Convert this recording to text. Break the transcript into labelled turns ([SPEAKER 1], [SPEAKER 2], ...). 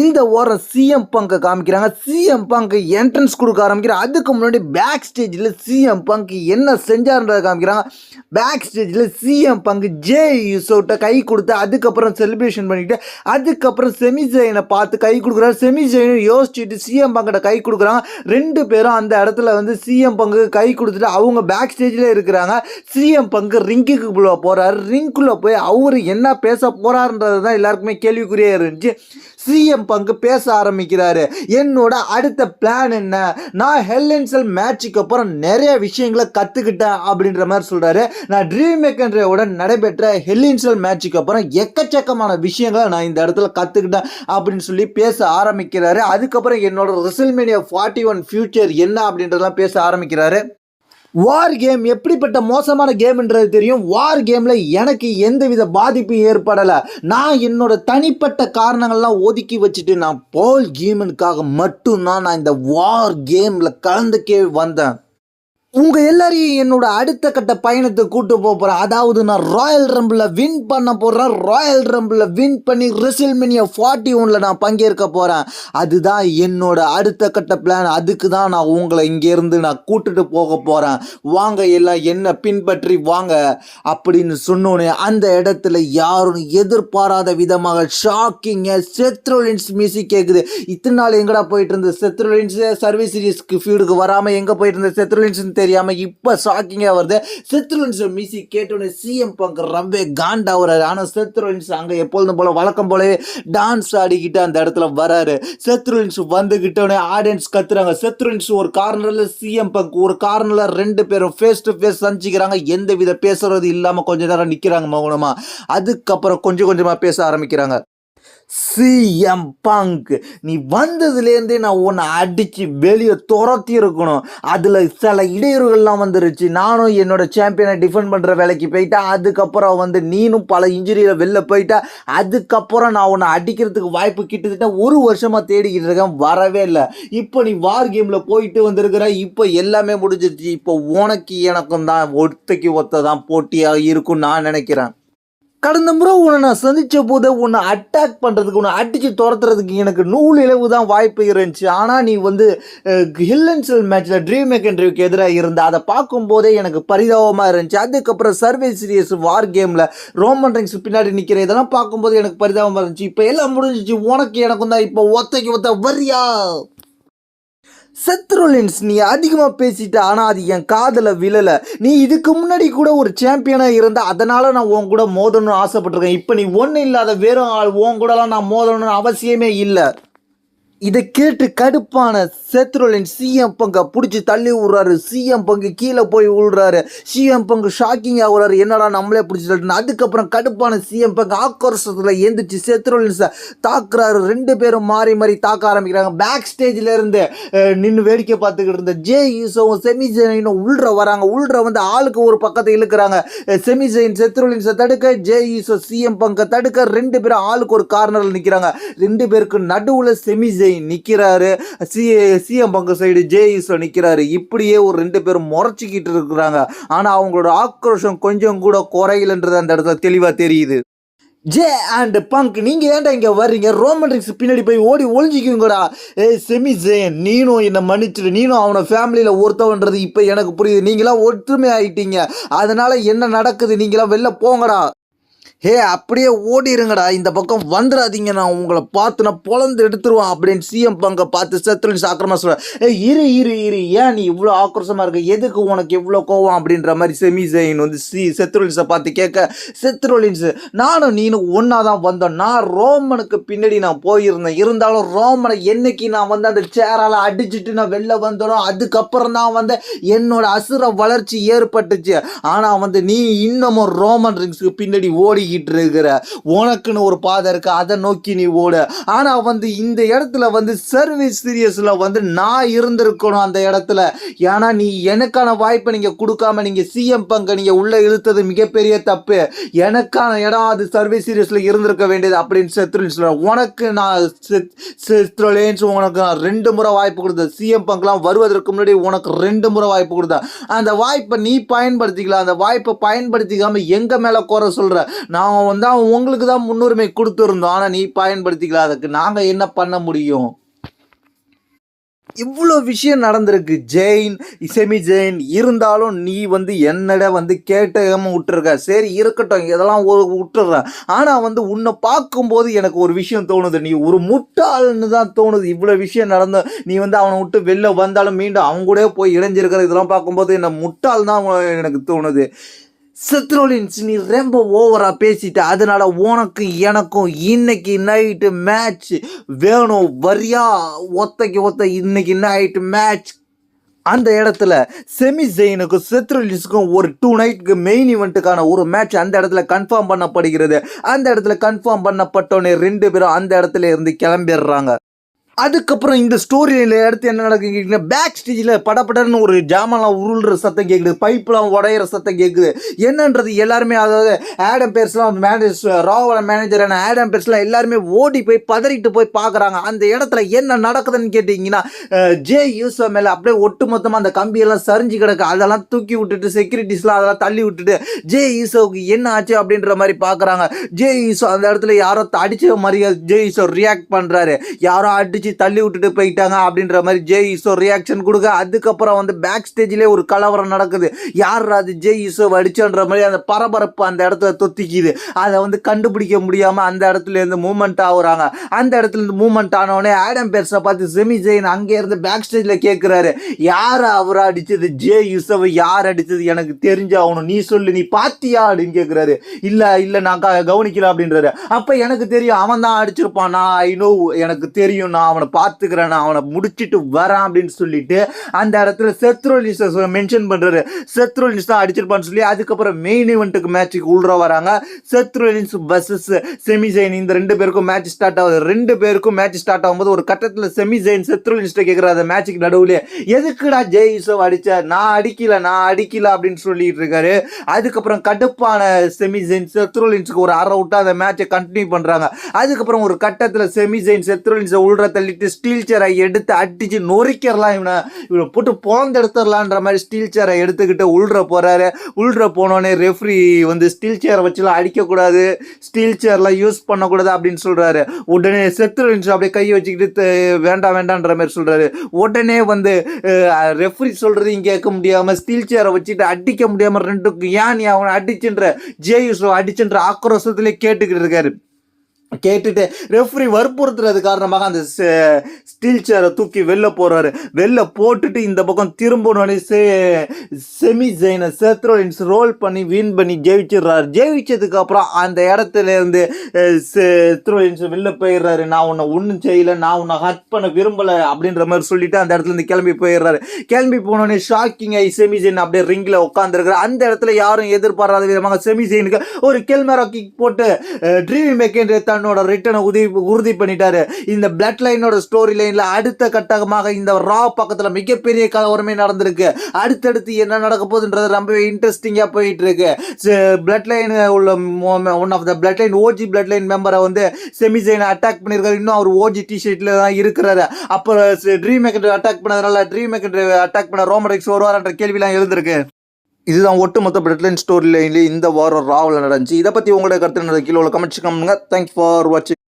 [SPEAKER 1] இந்த ஓரம் சிஎம் பங்கை காமிக்கிறாங்க. சிஎம் பங்கு என்ட்ரன்ஸ் கொடுக்க ஆரம்பிக்கிற அதுக்கு முன்னாடி பேக் ஸ்டேஜில் சிஎம் பங்க் என்ன செஞ்சார்ன்றதை காமிக்கிறாங்க. பேக் ஸ்டேஜில் சிஎம் பங்க் ஜே யூசோட்ட கை கொடுத்து அதுக்கப்புறம் செலிப்ரேஷன் பண்ணிக்கிட்டு அதுக்கப்புறம் செமி ஜெயினை பார்த்து கை கொடுக்குறாரு. செமி ஜெயினை யோசிச்சுட்டு சிஎம் பங்கிட்ட கை கொடுக்குறாங்க. ரெண்டு பேரும் அந்த இடத்துல வந்து சிஎம் பங்கு கை கொடுத்துட்டு அவங்க பேக் ஸ்டேஜில் இருக்கிறாங்க. சிஎம் பங்கு ரிங்குக்குள்ளே போகிறாரு ரிங்குள்ளே போய் அவர் என்ன பேச போகிறாருன்றது தான் எல்லாருக்குமே கேள்விக்குறியாக இருந்துச்சு. சிஎம் பங்கு பேச ஆரம்பிக்கிறாரு. என்னோட அடுத்த பிளான் என்ன? நான் ஹெல்லன்சல் மேட்சுக்கு அப்புறம் நிறைய விஷயங்களை கற்றுக்கிட்டேன் அப்படின்ற மாதிரி சொல்கிறாரு நான் ட்ரீம் மேக்கன்றையோட நடைபெற்ற ஹெல்லின்சல் மேட்சுக்கு அப்புறம் எக்கச்சக்கமான விஷயங்களை நான் இந்த இடத்துல கற்றுக்கிட்டேன் அப்படின்னு சொல்லி பேச ஆரம்பிக்கிறாரு. அதுக்கப்புறம் என்னோட ரிசல்மேனியா ஃபார்ட்டி ஒன் ஃபியூச்சர் என்ன அப்படின்றதெல்லாம் பேச ஆரம்பிக்கிறாரு. வார் கேம் எப்படிப்பட்ட மோசமான கேம்ன்றது தெரியும். வார் கேமில் எனக்கு எந்தவித பாதிப்பும் ஏற்படலை. நான் என்னோட தனிப்பட்ட காரணங்கள்லாம் ஒதுக்கி வச்சுட்டு நான் போல் கேமனுக்காக மட்டும்தான் நான் இந்த வார் கேமில் கலந்துக்கே வந்தேன். உங்க எல்லாரையும் என்னோட அடுத்த கட்ட பயணத்தை கூட்டு போக போறேன். அதாவது நான் ராயல் ரம்பில் வின் பண்ண போறேன். ராயல் ரம்பில் வின் பண்ணி ரெசில்மெனியா ஃபார்ட்டி ஒன்ல நான் பங்கேற்க போறேன். அதுதான் என்னோட அடுத்த கட்ட பிளான் அதுக்கு தான் நான் உங்களை இங்கேருந்து நான் கூட்டுட்டு போக போறேன். வாங்க எல்லாம் என்ன பின்பற்றி வாங்க அப்படின்னு சொன்னோன்னே அந்த இடத்துல யாரும் எதிர்பாராத விதமாக ஷாக்கிங்க செத்ரோலின்ஸ் மியூசிக் கேட்குது இத்தனை நாள் எங்கடா போயிட்டு இருந்த செத்ரோலின்ஸ் சர்வீஸ் சீரிஸ்க்கு ஃபீல்டுக்கு வராமல் எங்கே போயிட்டு இருந்த செத்ரோலின்ஸ்னு தெரியாமல் இப்போ ஷாக்கிங்காக வருது. செத்ரோலின்ஸ் மியூசிக் கேட்டோன்னே சிஎம் பங்க் ரொம்ப காண்டாகிறாரு ஆனால் செத்ரோலின்ஸ் அங்கே எப்பொழுதும் போல வழக்கம் போலவே டான்ஸ் ஆடிக்கிட்டு அந்த இடத்துல வராரு. செத்ரோலின்ஸ் வந்துக்கிட்டோன்னே ஆடியன்ஸ் கத்துறாங்க. செத்ரோலின்ஸ் ஒரு கார்னரில் சிஎம் பங்க் ஒரு கார்னரில் ரெண்டு பேரும் ஃபேஸ் டு ஃபேஸ் சந்திக்கிறாங்க. எந்த வித பேசுறது இல்லாமல் கொஞ்ச நேரம் நிற்கிறாங்க மௌனமாக அதுக்கப்புறம் கொஞ்சம் கொஞ்சமாக பேச ஆரம்பிக்கிறாங்க. சிஎம் பங்க் நீ வந்ததுலேருந்தே நான் உன்னை அடித்து வெளியே துரத்தி இருக்கணும் அதில் சில இடையூறுகள்லாம் வந்துருச்சு. நானும் என்னோட சாம்பியனை டிஃபெண்ட் பண்ணுற வேலைக்கு போயிட்டேன் அதுக்கப்புறம் வந்து நீனும் பல இன்ஜுரியில் வெளில போயிட்ட அதுக்கப்புறம் நான் உன்னை அடிக்கிறதுக்கு வாய்ப்பு கிட்டத்தட்ட ஒரு வருஷமாக தேடிக்கிட்டு இருக்கேன். வரவே இல்லை. இப்போ நீ வார் கேமில் போயிட்டு வந்திருக்கிற இப்போ எல்லாமே முடிஞ்சிருச்சு. இப்போ உனக்கு எனக்கும் தான் ஒத்தைக்கு ஒத்த தான் போட்டியாக இருக்கும் நான் நினைக்கிறேன். கடந்த முறை உன்னை நான் சந்தித்த போது உன்னை அட்டாக் பண்ணுறதுக்கு உன்னை அடித்து துரத்துறதுக்கு எனக்கு நூல் இழவு தான் வாய்ப்பு இருந்துச்சு. ஆனால் நீ வந்து ஹில்லன்சல் மேட்ச்சில் ட்ரீம் மேக்கன்ட்ரிவுக்கு எதிராக இருந்த அதை பார்க்கும்போதே எனக்கு பரிதாபமாக இருந்துச்சு. அதுக்கப்புறம் சர்வே சீரியஸ் வார் கேமில் ரோமன் ரிங்ஸ் பின்னாடி நிற்கிற இதெல்லாம் பார்க்கும்போது எனக்கு பரிதாபமாக இருந்துச்சு. இப்போ எல்லாம் முடிஞ்சிச்சு. உனக்கு எனக்கும் தான். இப்போ ஒத்தைக்கு ஒத்த வரியா? செத்ரோலின்ஸ் நீ அதிகமாக பேசிட்ட ஆனால் அது என் காதில் விழலை. நீ இதுக்கு முன்னாடி கூட ஒரு சாம்பியனாக இருந்த அதனால் நான் உன் கூட மோதணும்னு ஆசைப்பட்டிருக்கேன். இப்போ நீ ஒன்றும் இல்லாத வெறும் ஆள் உன் கூடலாம் நான் மோதணும்னு அவசியமே இல்லை. இதை கேட்டு கடுப்பான செத்ருலின் சிஎம் பங்கை பிடிச்சி தள்ளி விடுறாரு. சிஎம் பங்கு கீழே போய் விழுறாரு. சிஎம் பங்கு ஷாக்கிங் ஆகுறாரு என்னடா நம்மளே பிடிச்சி தள்ளிட்டு அதுக்கப்புறம் கடுப்பான சிஎம் பங்கு ஆக்ரோஷத்தில் எந்திரிச்சு செத்ரோலின்ஸை தாக்குறாரு. ரெண்டு பேரும் மாறி மாறி தாக்க ஆரம்பிக்கிறாங்க. பேக் ஸ்டேஜில் இருந்து நின்று வேடிக்கை பார்த்துக்கிட்டு இருந்த ஜே யூசோவும் செமி ஜெயினும் உள்ற வராங்க. உள்ற வந்து ஆளுக்கு ஒரு பக்கத்தை இழுக்கிறாங்க. செமி ஜெயின் செத்ரோலின்ஸை தடுக்க ஜே யூசோ சிஎம் பங்கை தடுக்க ரெண்டு பேரும் ஆளுக்கு ஒரு கார்னரில் நிற்கிறாங்க ரெண்டு பேருக்கு நடுவில் செமி ஜெயின் நிற்கிறாரு C CM Punk side Jey நிற்கிறாரு இப்படியே ஒரு ரெண்டு பேரும் முறைச்சிக்கிட்டு இருக்கிறாங்க. ஆனால் அவங்களோட ஆக்ரோஷம் கொஞ்சம் கூட குறையலன்றது அந்த இடத்துல தெளிவாக தெரியுது. ஜே அண்ட் பங்க் நீங்கள் ஏன்டா இங்கே வர்றீங்க? ரோமன் பின்னாடி போய் ஓடி ஒழிஞ்சிக்குங்கடா ஏ செமி ஜெயன் நீனும் என்னை மன்னிச்சிடு நீனும் அவனை ஃபேமிலியில் ஒருத்தவன்றது இப்போ எனக்கு புரியுது. நீங்களாம் ஒற்றுமை ஆயிட்டீங்க அதனால் என்ன நடக்குது? நீங்களாம் வெளில போங்கடா. ஹே அப்படியே ஓடிருங்கடா இந்த பக்கம் வந்துடாதீங்க. நான் உங்களை பார்த்து நான் பொழந்து எடுத்துருவான் அப்படின்னு சிஎம் பங்கை பார்த்து செத்ருலின்ஸ் ஆக்கிரமா சொல்கிறேன் ஏ இரு இரு இரு. ஏன் நீ இவ்வளோ ஆக்ரோஷமாக இருக்க? எதுக்கு உனக்கு எவ்வளோ கோவம் அப்படின்ற மாதிரி செமி ஜெயின் வந்து சி செத்ருலின்ஸை பார்த்து கேட்க செத்ருலின்ஸு நானும் நீனும் ஒன்றா தான் வந்தோம். நான் ரோமனுக்கு பின்னாடி நான் போயிருந்தேன். இருந்தாலும் ரோமனை என்னைக்கு நான் வந்து அந்த சேரால் அடிச்சுட்டு நான் வெளில வந்தனோ அதுக்கப்புறம் தான் வந்து என்னோட அசுர வளர்ச்சி ஏற்பட்டுச்சு. ஆனால் வந்து நீ இன்னமும் ரோமன் ரிங்ஸுக்கு பின்னாடி ஓடி ஓடிக்கிட்டு இருக்கிற உனக்குன்னு ஒரு பாதை இருக்கு அதை நோக்கி நீ ஓடு. ஆனால் வந்து இந்த இடத்துல வந்து சர்வீஸ் சீரியஸில் வந்து நான் இருந்திருக்கணும் அந்த இடத்துல. ஏன்னா நீ எனக்கான வாய்ப்பை நீங்கள் கொடுக்காம நீங்கள் சிஎம் பங்கை நீங்கள் உள்ளே இழுத்தது மிகப்பெரிய தப்பு. எனக்கான இடம் அது சர்வீஸ் சீரியஸில் இருந்திருக்க வேண்டியது அப்படின்னு செத்ருலின் சொல்கிறேன் உனக்கு நான் செத்ரோலேன்ஸ் உனக்கு நான் ரெண்டு முறை வாய்ப்பு கொடுத்தேன். சிஎம் பங்க்லாம் வருவதற்கு முன்னாடி உனக்கு ரெண்டு முறை வாய்ப்பு கொடுத்தேன். அந்த வாய்ப்பை நீ பயன்படுத்திக்கலாம். அந்த வாய்ப்பை பயன்படுத்திக்காம எங்க மேலே குறை சொல்ற? நான் நாங்கள் வந்து அவன் உங்களுக்கு தான் முன்னுரிமை கொடுத்துருந்தோம். ஆனால் நீ பயன்படுத்திக்கலாம் அதுக்கு நாங்கள் என்ன பண்ண முடியும்? இவ்வளோ விஷயம் நடந்திருக்கு. ஜெயின் செமி ஜெயின் இருந்தாலும் நீ வந்து என்னட வந்து கேட்டகமாக விட்டுருக்க? சரி இருக்கட்டும். இதெல்லாம் ஒரு விட்டுறேன். ஆனால் வந்து உன்னை பார்க்கும்போது எனக்கு ஒரு விஷயம் தோணுது. நீ ஒரு முட்டாள்னு தான் தோணுது. இவ்வளோ விஷயம் நடந்த நீ வந்து அவனை விட்டு வெளில வந்தாலும் மீண்டும் அவங்க கூட போய் இணைஞ்சிருக்கிற இதெல்லாம் பார்க்கும்போது என்ன முட்டாள் தான் எனக்கு தோணுது. செத்ரோலின்ஸ் நீ ரொம்ப ஓவராக பேசிட்ட அதனால உனக்கு எனக்கும் இன்னைக்கு நைட்டு மேட்ச் வேணும் வரியா? ஒத்தைக்கு ஒத்த இன்னைக்கு நைட்டு மேட்ச் அந்த இடத்துல செமி ஜெயினுக்கும் செத்ரோலின்ஸுக்கும் ஒரு டூ நைட்டுக்கு மெயின் இவெண்ட்டுக்கான ஒரு மேட்ச் அந்த இடத்துல கன்ஃபார்ம் பண்ணப்படுகிறது. அந்த இடத்துல கன்ஃபார்ம் பண்ணப்பட்டோன்னே ரெண்டு பேரும் அந்த இடத்துல இருந்து கிளம்பிடுறாங்க. அதுக்கப்புறம் இந்த ஸ்டோரியில் அடுத்து என்ன நடக்குது பேக் ஸ்டேஜில் படப்படன்னு ஒரு ஜாமான்லாம் உருள்ற சத்தம் கேட்குது பைப்லாம் உடையிற சத்தம் கேட்குது என்னன்றது எல்லாருமே அதாவது ஆடம் பேர்ஸ்லாம் மேனேஜ் ராவோட மேனேஜரான ஆடம் பேர்ஸ்லாம் எல்லாருமே ஓடி போய் பதறிட்டு போய் பார்க்குறாங்க அந்த இடத்துல என்ன நடக்குதுன்னு கேட்டிங்கன்னா ஜே யூசோ மேலே அப்படியே ஒட்டு மொத்தமாக அந்த கம்பியெல்லாம் சரிஞ்சு கிடக்கு. அதெல்லாம் தூக்கி விட்டுட்டு செக்யூரிட்டிஸ்லாம் அதெல்லாம் தள்ளி விட்டுட்டு ஜே யூசோவுக்கு என்ன ஆச்சு அப்படின்ற மாதிரி பார்க்குறாங்க ஜே யூசோ அந்த இடத்துல யாரோ அடிச்ச மாதிரி ஜே யூசோ ரியாக்ட் பண்ணுறாரு யாரோ அடிச்சு தள்ளி விட்டுட்டு போயிட்டாங்க அப்படின்ற மாதிரி ஜெய் ஈசோ ரியாக்ஷன் கொடுக்க அதுக்கப்புறம் வந்து பேக் ஸ்டேஜ்லேயே ஒரு கலவரம் நடக்குது. யார் அது ஜெய் ஈசோ அடிச்சோன்ற மாதிரி அந்த பரபரப்பு அந்த இடத்துல தொத்திக்குது. அதை வந்து கண்டுபிடிக்க முடியாமல் அந்த இடத்துல இருந்து மூமெண்ட் ஆகுறாங்க. அந்த இடத்துல இருந்து மூமெண்ட் ஆனவொடனே ஆடம் பெர்ஸை பார்த்து செமி ஜெயின் அங்கேருந்து பேக் ஸ்டேஜில் கேட்குறாரு யார் அவர் அடித்தது ஜே யூசவை யார் அடித்தது எனக்கு தெரிஞ்சாகணும். நீ சொல்லு நீ பார்த்தியா அப்படின்னு கேட்குறாரு இல்லை இல்லை நான் க- கவனிக்கல அப்படின்றாரு. அப்போ எனக்கு தெரியும் அவன் தான் அடிச்சிருப்பான். நான் ஐ நோ எனக்கு தெரியும் நான் அவனை பார்த்துக்கிறேன் நான் அவனை முடிச்சிட்டு வரேன் அப்படின்னு சொல்லிட்டு அந்த இடத்துல செத்ரோலிஸ் மென்ஷன் பண்ணுறாரு செத்ரோலிஸ் தான் அடிச்சிருப்பான்னு சொல்லி அதுக்கப்புறம் மெயின் இவெண்ட்டுக்கு மேட்ச்சுக்கு உள்ள வராங்க. செத்ரோலின்ஸ் பஸ்ஸஸ் செமி ஜெயின் இந்த ரெண்டு பேருக்கும் மேட்ச் ஸ்டார்ட் ஆகுது. ரெண்டு பேருக்கும் மேட்ச் ஸ்டார்ட் ஆகும்போது ஒரு கட்டத்தில் செமி ஜெயின் செத்ரோலின்ஸ்ட்டை கேட்குற அந்த மேட்ச்சுக்கு நடுவில் எதுக்குடா ஜெய் யூசப் அடிச்ச? நான் அடிக்கல நான் அடிக்கல அப்படின்னு சொல்லிட்டு இருக்காரு. அதுக்கப்புறம் கடுப்பான செமி ஜெயின் செத்ரோலின்ஸுக்கு ஒரு அரை விட்டு அந்த மேட்சை கண்டினியூ பண்ணுறாங்க அதுக்கப்புறம் ஒரு கட்டத்தில் செமி ஜெயின் செத்ரோலின்ஸை உள்ள தள்ளிட்டு ஸ்டீல் சேரை எடுத்து அடிச்சு நொறிக்கிறலாம் இவனை. இவனை போட்டு போந்து எடுத்துடலான்ற மாதிரி ஸ்டீல் சேரை எடுத்துக்கிட்டு உள்ற போறாரு. உள்ற போனோடனே ரெஃப்ரி வந்து ஸ்டீல் சேரை வச்சுலாம் அடிக்கக்கூடாது. ஸ்டீல் சேர்லாம் யூஸ் பண்ணக்கூடாது அப்படின்னு சொல்றாரு. உடனே செத்துருச்சு அப்படியே கையை வச்சுக்கிட்டு வேண்டாம் வேண்டான்ற மாதிரி சொல்றாரு. உடனே வந்து ரெஃப்ரி சொல்றதையும் கேட்க முடியாம ஸ்டீல் சேரை வச்சுட்டு அடிக்க முடியாம ரெண்டுக்கும் ஏன் நீ அவனை அடிச்சுன்ற ஜேயூஸ் அடிச்சுன்ற ஆக்ரோஷத்துலேயே கேட்டுக்கிட்டு இருக்காரு. கேட்டுட்டு ரெஃப்ரி வற்புறுத்துறது காரணமாக அந்த ஸ்டீல் சேரை தூக்கி வெளில போறாரு. வெளில போட்டுட்டு இந்த பக்கம் திரும்பணும்னே செ செமி ஜெயினை செத்ரோலின்ஸ் ரோல் பண்ணி வின் பண்ணி ஜெயிச்சிடுறாரு. ஜெயிச்சதுக்கு அப்புறம் அந்த இடத்துல இருந்து செத்ரோலின்ஸ் வெளில போயிடுறாரு. நான் உன்னை ஒன்றும் செய்யல நான் உன்னை ஹட் பண்ண விரும்பலை அப்படின்ற மாதிரி சொல்லிட்டு அந்த இடத்துல இருந்து கிளம்பி போயிடுறாரு. கிளம்பி போனோடனே ஷாக்கிங் ஆகி செமி ஜெயின் அப்படியே ரிங்கில் உட்காந்துருக்குற அந்த இடத்துல யாரும் எதிர்பாராத விதமாக செமி ஜெயினுக்கு ஒரு கெல்மரா கிக் போட்டு ட்ரீவி தன் தன்னோட ரிட்டனை உறுதி உறுதி பண்ணிட்டாரு. இந்த பிளட் லைனோட ஸ்டோரி லைனில் அடுத்த கட்டமாக இந்த ரா பக்கத்தில் மிகப்பெரிய கலவரமே நடந்திருக்கு. அடுத்தடுத்து என்ன நடக்க போகுதுன்றது ரொம்பவே இன்ட்ரெஸ்டிங்காக போயிட்டு இருக்கு பிளட் லைன் உள்ள one of the blood line OG blood line மெம்பரை வந்து செமிசைனை அட்டாக் பண்ணியிருக்காரு இன்னும் அவர் ஓஜி டிஷர்ட்டில் தான் இருக்கிறாரு. அப்புறம் ட்ரீம் மேக்கர் அட்டாக் பண்ணதுனால ட்ரீம் மேக்கர் அட்டாக் பண்ண ரோமரிக்ஸ் வருவார்ன்ற கேள்விலாம் எழுந்திருக்கு. இதுதான் ஒட்டுமொத்த பிரெட்லைன் ஸ்டோரி லைன்லேயே இந்த வாரம் ராவில் நடந்துச்சு. இதை பற்றி உங்களோட கருத்து கீழே உள்ள கமெண்ட்ஸ் கம்முங்க தேங்க்ஸ் ஃபார் வாட்சிங்